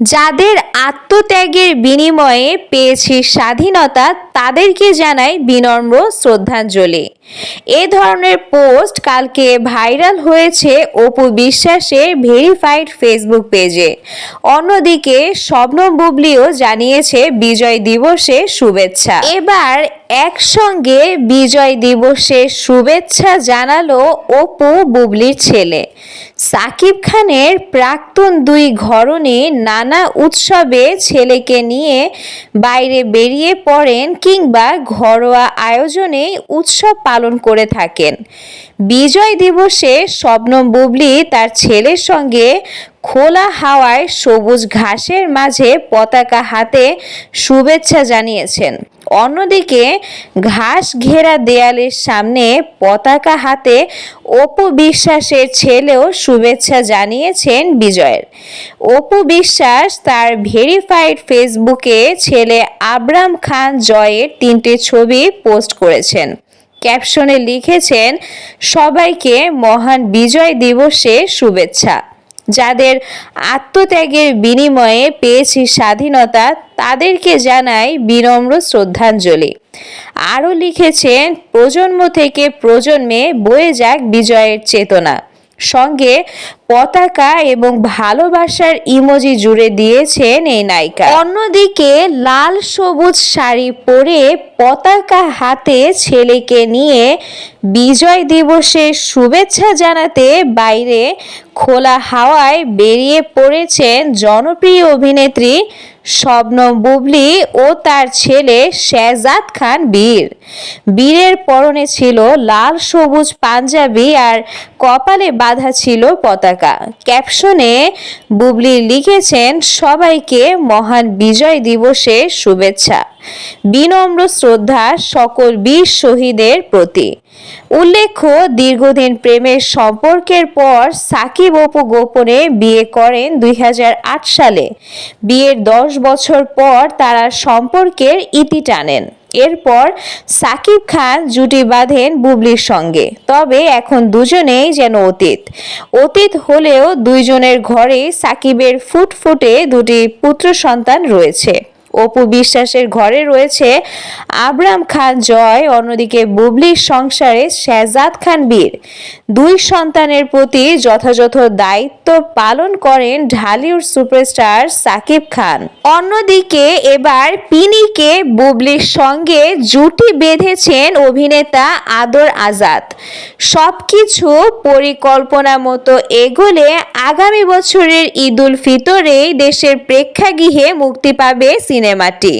যাদের আত্মত্যাগের বিনিময়ে পেয়েছি স্বাধীনতা, তাদেরকে জানাই বিনম্র শ্রদ্ধাঞ্জলি। এ ধরনের পোস্ট কালকে ভাইরাল হয়েছে অপু বিশ্বাসের ভেরিফাইড ফেসবুক পেজে। অন্যদিকে শবনম বুবলিও জানিয়েছে বিজয় দিবসে শুভেচ্ছা। এবার একসঙ্গে বিজয় দিবসে শুভেচ্ছা জানালো অপু বুবলির ছেলে। সাকিব খানের প্রাক্তন দুই ঘরণী নানা উৎসবে ছেলেকে নিয়ে বাইরে বেরিয়ে পড়েন কিংবা ঘরোয়া আয়োজনে উৎসব পালন করে থাকেন। বিজয় দিবসে শবনম বুবলি তার ছেলের সঙ্গে খোলা হাওয়ায় সবুজ ঘাসের মাঝে পতাকা হাতে শুভেচ্ছা জানিয়েছেন। অন্যদিকে ঘাস ঘেরা দেয়ালের সামনে পতাকা হাতে অপু বিশ্বাসের ছেলেও শুভেচ্ছা জানিয়েছেন বিজয়ের। অপু বিশ্বাস তার ভেরিফাইড ফেসবুকে ছেলে আবরাম খান জয়ের তিনটে ছবি পোস্ট করেছেন। ক্যাপশনে লিখেছেন, সবাইকে মহান বিজয় দিবসে শুভেচ্ছা। যাদের আত্মত্যাগের বিনিময়ে পেয়েছি স্বাধীনতা, তাদেরকে জানাই বিনম্র শ্রদ্ধাঞ্জলি। আরও লিখেছেন, প্রজন্ম থেকে প্রজন্মে বয়ে যাক বিজয়ের চেতনা। সঙ্গে পতাকা এবং ভালোবাসার ইমোজি জুড়ে দিয়েছেন এই নায়িকা। অন্যদিকে লাল সবুজ শাড়ি পরে পতাকা হাতে ছেলেকে নিয়ে বিজয় দিবসের শুভেচ্ছা জানাতে বাইরে খোলা হাওয়ায় বেরিয়ে পড়েছেন জনপ্রিয় অভিনেত্রী শবনম বুবলি ও তার ছেলে শেহজাদ খান বীর। বীরের পরনে ছিল লাল সবুজ পাঞ্জাবি আর কপালে বাঁধা ছিল পতাকা। ক্যাপশনে বুবলি লিখেছেন, সবাইকে মহান বিজয় দিবসে শুভেচ্ছা। বিনম্র শ্রদ্ধা সকল বীর শহীদের প্রতি। উল্লেখ্য, দীর্ঘদিন প্রেমের সম্পর্কের পর সাকিব অপু গোপনে বিয়ে করেন দুই হাজার আট সালে। বিয়ের দশ বছর পর তারা সম্পর্কের ইতি টানেন। এরপর সাকিব খান জুটি বাঁধেন বুবলির সঙ্গে। তবে এখন দুজনেই যেন অতীত। অতীত হলেও দুইজনের ঘরে সাকিবের ফুটফুটে দুটি পুত্র সন্তান রয়েছে। অপু বিশ্বাসের ঘরে রয়েছে আবরাম খান জয়, অন্যদিকে বুবলির সংসারে শেহজাদ খান বীর। দুই সন্তানের প্রতি যথাযথ দায়িত্ব পালন করেন ঢালিউড সুপারস্টার সাকিব খান। অন্যদিকে এবার পিনিকে বুবলির সঙ্গে জুটি বেঁধেছেন অভিনেতা আদর আজাদ। সবকিছু পরিকল্পনা মতো এগোলে আগামী বছরের ঈদুল ফিতরেই দেশের প্রেক্ষাগৃহে মুক্তি পাবে ടീമിനെ മാറ്റി